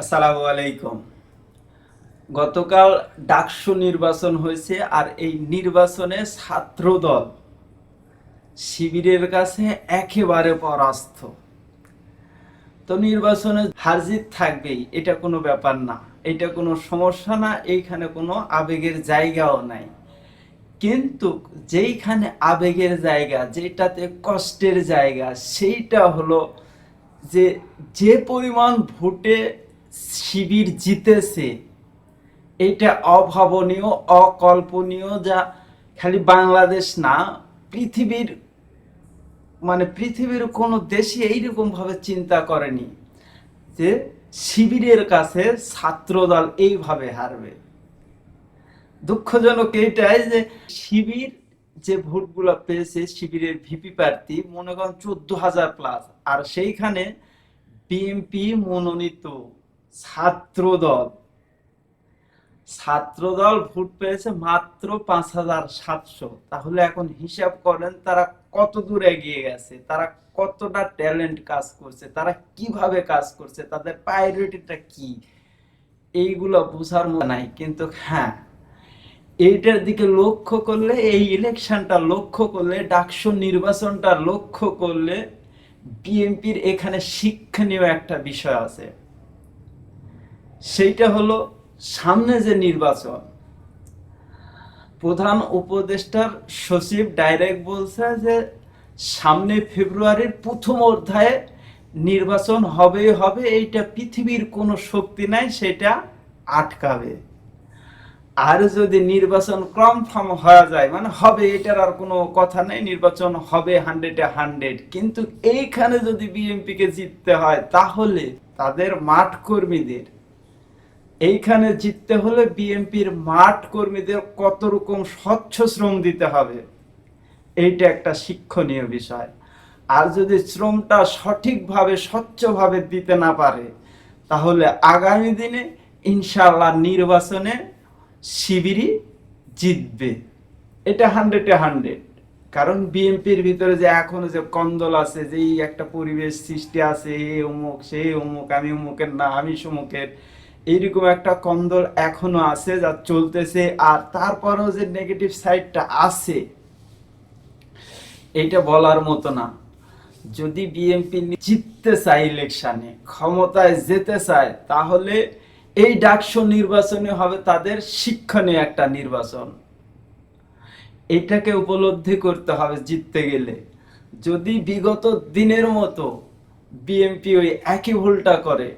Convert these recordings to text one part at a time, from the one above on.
আসসালামু আলাইকুম। গতকাল ডাকসু নির্বাচন হয়েছে আর এই নির্বাচনে ছাত্রদল শিবিরের কাছে একেবারে পরাস্ত। তো নির্বাচনে হারজিত থাকবেই, এটা কোনো ব্যাপার না। এটা কোনো সমস্যা না, এইখানে কোনো আবেগের জায়গাও নাই। কিন্তু যেইখানে আবেগের জায়গা যেটাতে কষ্টের জায়গা, সেইটা হলো যে যে পরিমাণ ভোটে শিবির জিতেছে। এটা অভাবনীয়, অকল্পনীয় যা খালি বাংলাদেশ না, পৃথিবীর মানে পৃথিবীর কোনো দেশই এইরকম ভাবে চিন্তা করেনি যে শিবিরের কাছে ছাত্রদল এইভাবে হারবে। দুঃখজনক এইটাই যে শিবির যে ভোটগুলো পেয়েছে, শিবিরের ভিপি প্রার্থী, মনে করেন চোদ্দ হাজার প্লাস আর সেইখানে বিএনপি মনোনীত। ছাত্রদল। ছাত্রদল ভোট পেয়েছে মাত্র পাঁচ হাজার সাতশো। তাহলে এখন হিসাব করেন, তারা কত দূর এগিয়ে গেছে? তারা কতটা ট্যালেন্ট কাজ করছে? তারা কীভাবে কাজ করছে? তাদের প্রায়োরিটিটা কি? এইগুলো বোঝার মতো নাই, কিন্তু হ্যাঁ এইটার দিকে লক্ষ্য করলে, এই ইলেকশনটা লক্ষ্য করলে ডাকসু নির্বাচনটা লক্ষ্য করলে বিএনপির এখানে শিক্ষণীয় একটা বিষয় আছে। সেইটা হলো সামনে যে নির্বাচন। প্রধান উপদেষ্টার সচিব ডাইরেক্ট বলছে যে সামনে ফেব্রুয়ারির প্রথম অধ্যায়ে নির্বাচন হবে হবে, এইটা পৃথিবীর কোনো শক্তি নাই, সেটা আটকাবে। আর যদি নির্বাচন কনফার্ম হওয়া যায় মানে হবে এটার আর কোনো কথা নেই, নির্বাচন হবে হান্ড্রেডে হান্ড্রেড কিন্তু এইখানে যদি বিএনপিকে জিততে হয়, তাহলে তাদের মাঠ কর্মীদের এইখানে জিততে হলে বিএনপির মাঠ কর্মীদের কত রকম স্বচ্ছ শ্রম দিতে হবে, এইটা একটা শিক্ষণীয় বিষয়। আর যদি শ্রমটা সঠিকভাবে, স্বচ্ছভাবে দিতে না পারে, তাহলে আগামী দিনে ইনশাল্লাহ নির্বাচনে শিবিরই জিতবে। এটা হান্ড্রেডে হান্ড্রেড কারণ বিএনপির ভিতরে যে এখনও যে কন্দল আছে, যে একটা পরিবেশ সৃষ্টি আছে, এ অমুক, সে অমুক, আমি অমুকের না, আমি সমুকের এইরকম একটা কন্দল এখনও আছে যা চলতেছে আর তারপরেও যে নেগেটিভ সাইডটা আছে, এটা বলার মতো না। যদি বিএনপি জিততে চায় ইলেকশনে ক্ষমতায় যেতে চায়, তাহলে এই ডাকসু নির্বাচনে হবে তাদের শিক্ষণীয় একটা নির্বাচন। এটাকে উপলব্ধি করতে হবে জিততে গেলে। যদি বিগত দিনের মতো বিএনপি ওই একই ভুলটা করে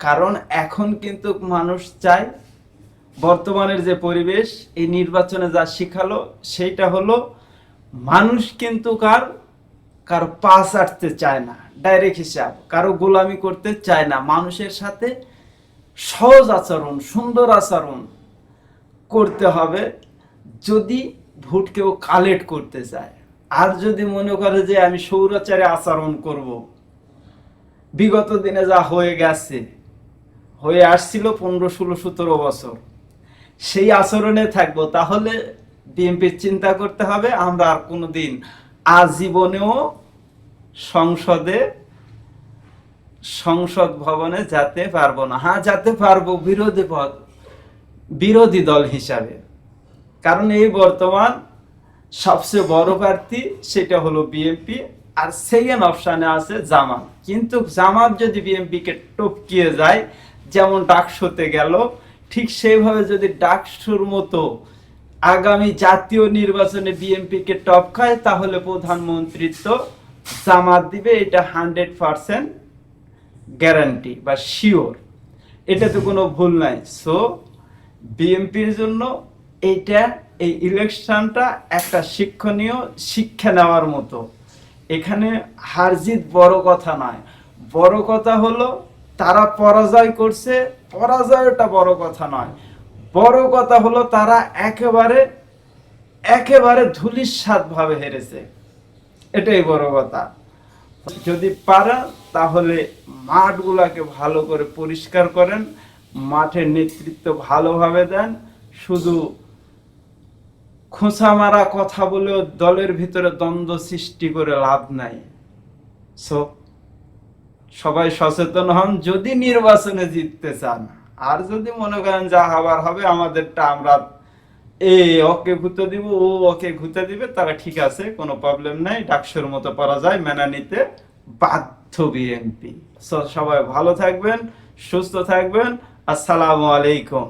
কারণ এখন কিন্তু মানুষ চায় বর্তমানের যে পরিবেশ, এই নির্বাচনে যা শিখালো, সেইটা হলো মানুষ কিন্তু কার, কারও পাস আটতে চায় না ডাইরেক্ট হিসাব। কারও গোলামি করতে চায় না, মানুষের সাথে সহজ আচরণ, সুন্দর আচরণ করতে হবে যদি ভোট কেউ কালেক্ট করতে চায়। আর যদি মনে করে যে আমি সৌরাচারে আচরণ করব, বিগত দিনে যা হয়ে গেছে হয়ে আসছিল পনেরো, ষোলো, সতেরো বছর। সেই আচরণে থাকব। তাহলে বিএনপির চিন্তা করতে হবে, আমরা আর কোনোদিন আজীবনেও সংসদে, সংসদ ভবনে যেতে পারব না। হ্যাঁ যেতে পারব বিরোধী পদ, বিরোধী দল হিসাবে। কারণ এই বর্তমান সবচেয়ে বড় প্রার্থী সেটা হলো বিএনপি আর সেকেন্ড অপশানে আছে জামাত। কিন্তু জামাত যদি বিএনপিকে টপকিয়ে যায় যেমন ডাকসুতে গেল, ঠিক সেইভাবে যদি ডাকসুর মতো আগামী জাতীয় নির্বাচনে বিএনপিকে টপকায়, তাহলে প্রধানমন্ত্রিত্ব জামাত দিবে, এটা হান্ড্রেড পার্সেন্ট গ্যারান্টি বা শিওর। এটাতে কোনো ভুল নাই। সো বিএনপির জন্য এইটা, এই ইলেকশনটা একটা শিক্ষণীয় শিক্ষা নেওয়ার মতো। এখানে হারজিত বড় কথা নয়। বড় কথা হলো তারা পরাজয় করছে, পরাজয়টা বড় কথা নয়। বড় কথা হলো তারা একেবারে একেবারে ধুলিস্বাদ ভাবে হেরেছে। এটাই বড় কথা। যদি পারা তাহলে মাঠগুলাকে ভালো করে পরিষ্কার করেন, মাঠের নেতৃত্ব ভালোভাবে দেন। শুধু খোঁচা মারা কথা বলেও দলের ভিতরে দ্বন্দ্ব সৃষ্টি করে লাভ নাই। সো সবাই সচেতন হন, যদি নির্বাচনে জিততে চান। আর যদি মনে করেন যা হবার হবে, আমাদেরটা আমরা এ, ওকে ঘুতে দিব, ও ওকে ঘুতে দিবে, তারা ঠিক আছে, কোনো প্রবলেম নাই, ডাকসুর মতো করা যায়, মেনে নিতে বাধ্য বিএনপি। সবাই ভালো থাকবেন, সুস্থ থাকবেন, আসসালামু আলাইকুম।